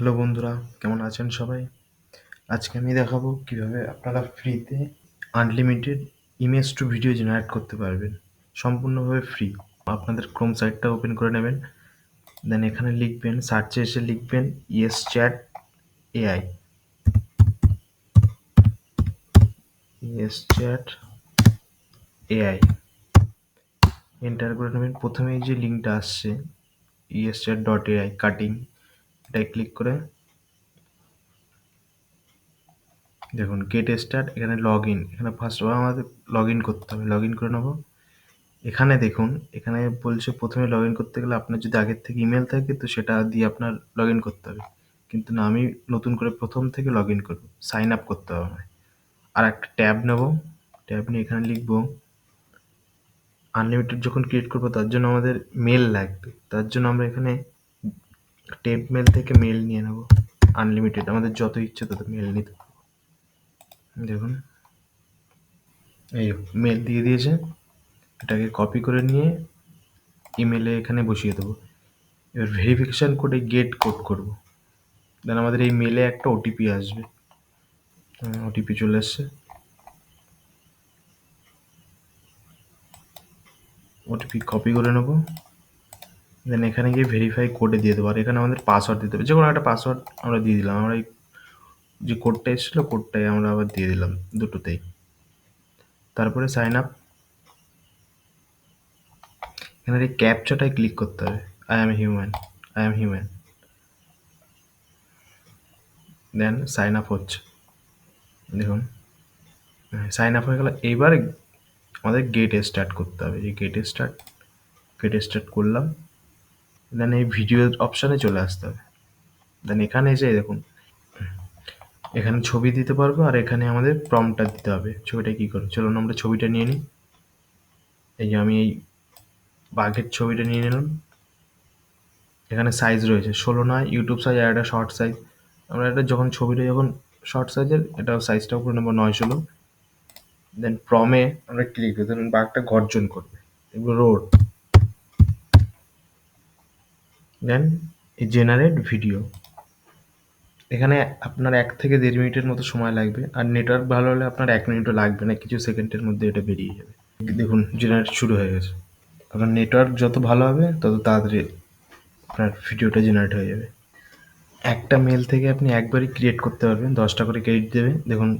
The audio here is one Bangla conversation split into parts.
হ্যালো বন্ধুরা, কেমন আছেন সবাই? আজকে আমি দেখাবো কীভাবে আপনারা ফ্রিতে unlimited image to video generate করতে পারবেন। সম্পূর্ণভাবে ফ্রি আপনাদের ক্রোম সাইটটা ওপেন করে নেবেন। দেন এখানে লিখবেন সার্চে এসে লিখবেন yes chat AI yes chat AI enter করে নেবেন। প্রথমে যে লিঙ্কটা আসছে ইয়েস চ্যাট ডট এআই কাটিং এটাই ক্লিক করে দেখুন গেট স্টার্ট এখানে লগ ইন এখানে ফার্স্ট অফ আমাদের লগ ইন করতে হবে লগ ইন করে নেব। এখানে দেখুন, এখানে বলছে প্রথমে লগ ইন করতে গেলে আপনার যদি আগের থেকে ইমেল থাকে, তো সেটা দিয়ে আপনার লগ ইন করতে হবে। কিন্তু না, আমি নতুন করে প্রথম থেকে লগ ইন করব সাইন আপ করতে হবে আমায়। আর একটা ট্যাব নেব, ট্যাব নিয়ে এখানে লিখব আনলিমিটেড যখন ক্রিয়েট করব, তার জন্য আমাদের মেল লাগবে, তার জন্য আমরা এখানে টেপ মেল থেকে মেল নিয়ে নেব আনলিমিটেড আমাদের যত ইচ্ছে তত মেল নিতে দেখুন, এই মেল দিয়ে দিয়েছে, এটাকে কপি করে নিয়ে ইমেলে এখানে বসিয়ে দেবো। এবার ভেরিফিকেশান কোডে গেট কোড করব। দেন আমাদের এই মেলে একটা ওটিপি আসবে। ওটিপি চলে এসছে ওটিপি কপি করে নেব। দেন এখানে গিয়ে ভেরিফাই কোডে দিয়ে দেবো। আর এখানে আমাদের পাসওয়ার্ড দিতে হবে। যে কোনো একটা পাসওয়ার্ড আমরা দিয়ে দিলাম। আমরা এই যে কোডটা এসেছিল কোডটাই আমরা আবার দিয়ে দিলাম দুটোতেই। তারপরে সাইন আপ এখানে এই ক্যাপচাটাই ক্লিক করতে হবে। I am human I am human then sign up হচ্ছে। দেখুন। সাইন আপ হয়ে গেল এইবার আমাদের গেটে স্টার্ট করতে হবে। যে গেট স্টার্ট গেটে স্টার্ট করলাম। দেন এই ভিডিও অপশানে চলে আসতে হবে। দেন এখানে এসে দেখুন, এখানে ছবি দিতে পারব আর এখানে আমাদের প্রমটা দিতে হবে। ছবিটা কী করে? চলুন আমরা ছবিটা নিয়ে নিই। এই যে আমি এই বাঘের ছবিটা নিয়ে নিলাম। এখানে সাইজ রয়েছে, ষোলো নয় ইউটিউব সাইজ আর একটা শর্ট সাইজ আমরা এটা যখন ছবিটা যখন শর্ট সাইজের এটা সাইজটাও করে নেব নয়, ষোলো। দেন প্রমে আমরা ক্লিক করি ধরুন বাঘটা গর্জন করবে। এগুলো রোড দেন জেনারেট ভিডিও এখানে আপনার এক থেকে দেড় মিনিটের মতো সময় লাগবে। আর নেটওয়ার্ক ভালো হলে আপনার এক মিনিটও লাগবে না, কিছু সেকেন্ডের মধ্যে এটা বেরিয়ে যাবে। দেখুন জেনারেট শুরু হয়ে গেছে। আপনার নেটওয়ার্ক যত ভালো হবে, তত তাড়াতাড়ি আপনার ভিডিওটা জেনারেট হয়ে যাবে। একটা মেল থেকে আপনি একবারই ক্রিয়েট করতে পারবেন, দশটা করে ক্রেডিট দেবে দেখুন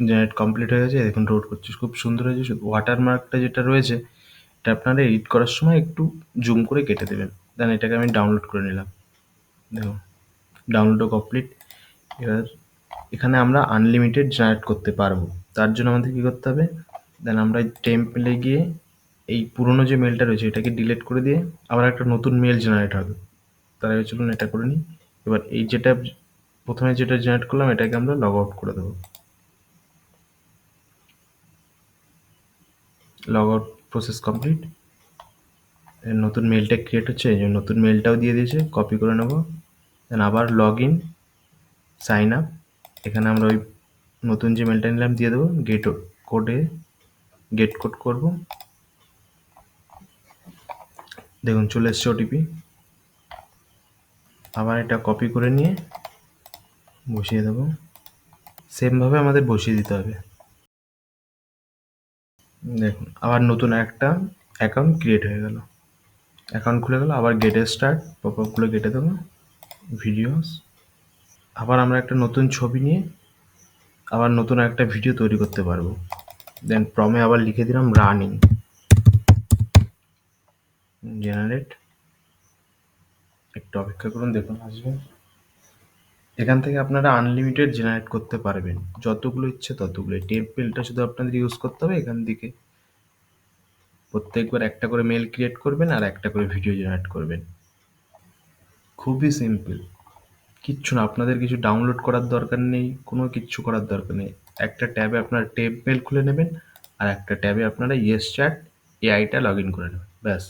জেনারেট কমপ্লিট হয়ে গেছে। দেখুন রোড করছে। খুব সুন্দর হয়েছে। শুধু ওয়াটারমার্কটা যেটা রয়েছে এটা আপনারা এডিট করার সময় একটু জুম করে কেটে দেবেন। দেন এটাকে আমি ডাউনলোড করে নিলাম। দেখুন ডাউনলোডও কমপ্লিট এবার এখানে আমরা আনলিমিটেড জেনারেট করতে পারব। তার জন্য আমাদের কী করতে হবে? দেন আমরা টেম্পলে গিয়ে এই পুরনো যে মেলটা রয়েছে, এটাকে ডিলিট করে দিয়ে আবার একটা নতুন মেল জেনারেট হবে। তার আগে চলুন এটা করে নিই। এবার এই যেটা প্রথমে যেটা জেনারেট করলাম, এটাকে আমরা লগ আউট করে দেবো। লগ আউট প্রসেস কমপ্লিট নতুন মেলটা ক্রিয়েট হচ্ছে, এই নতুন মেলটাও দিয়ে দিয়েছে কপি করে নেব। দেন আবার লগ ইন সাইন আপ এখানে আমরা ওই নতুন যে মেলটা নিলাম দিয়ে দেবো গেট কোডে গেট কোড করব। দেখুন, চলে এসছে ওটিপি আবার এটা কপি করে নিয়ে বসিয়ে দেবো। সেমভাবে আমাদের বসিয়ে দিতে হবে। দেখুন, আবার নতুন একটা অ্যাকাউন্ট ক্রিয়েট হয়ে গেল। অ্যাকাউন্ট খুলে গেল, আবার গেটে স্টার্ট পপ আপগুলো গেটে দেবো ভিডিওস আবার আমরা একটা নতুন ছবি নিয়ে আবার নতুন একটা ভিডিও তৈরি করতে পারব। দেন প্রমে আবার লিখে দিলাম রানিং জেনারেট একটু অপেক্ষা করুন, দেখুন আসবে। এখান থেকে আপনারা আনলিমিটেড জেনারেট করতে পারবেন। যতগুলো ইচ্ছে ততগুলো। টেম্পেলটা শুধু আপনাদের ইউজ করতে হবে এখান থেকে প্রত্যেকবার একটা করে মেল ক্রিয়েট করবেন আর একটা করে ভিডিও জেনারেট করবেন। খুবই সিম্পল কিচ্ছু না, আপনাদের কিছু ডাউনলোড করার দরকার নেই, কোনো কিচ্ছু করার দরকার নেই। একটা ট্যাবে আপনারা টেপ মেল খুলে নেবেন আর একটা ট্যাবে আপনারা ইয়েস চ্যাট এআইটা লগ ইন করে নেবেন। ব্যাস।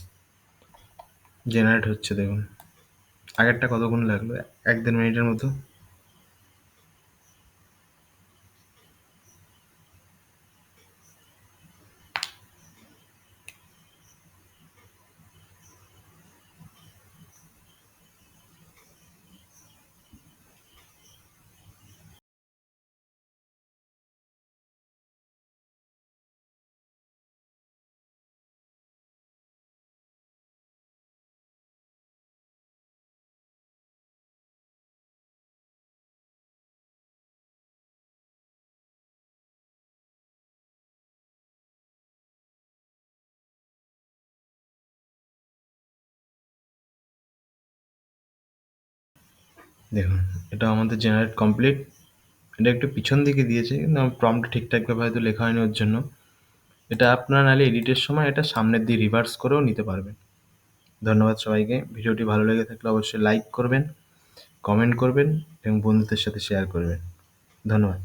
জেনারেট হচ্ছে দেখুন। আগেরটা কতক্ষণ লাগল? এক দেড় মিনিটের মতো। দেখুন, এটা আমাদের জেনারেট কমপ্লিট এটা একটু পিছন দিকে দিয়েছে, কিন্তু আমার প্রম্পট ঠিকঠাকভাবে হয়তো লেখা হয়নি ওর জন্য। এটা আপনারা নাহলে এডিটের সময় এটা সামনের দিয়ে রিভার্স করেও নিতে পারবেন। ধন্যবাদ সবাইকে। ভিডিওটি ভালো লেগে থাকলে অবশ্যই লাইক করবেন কমেন্ট করবেন এবং বন্ধুদের সাথে শেয়ার করবেন। ধন্যবাদ।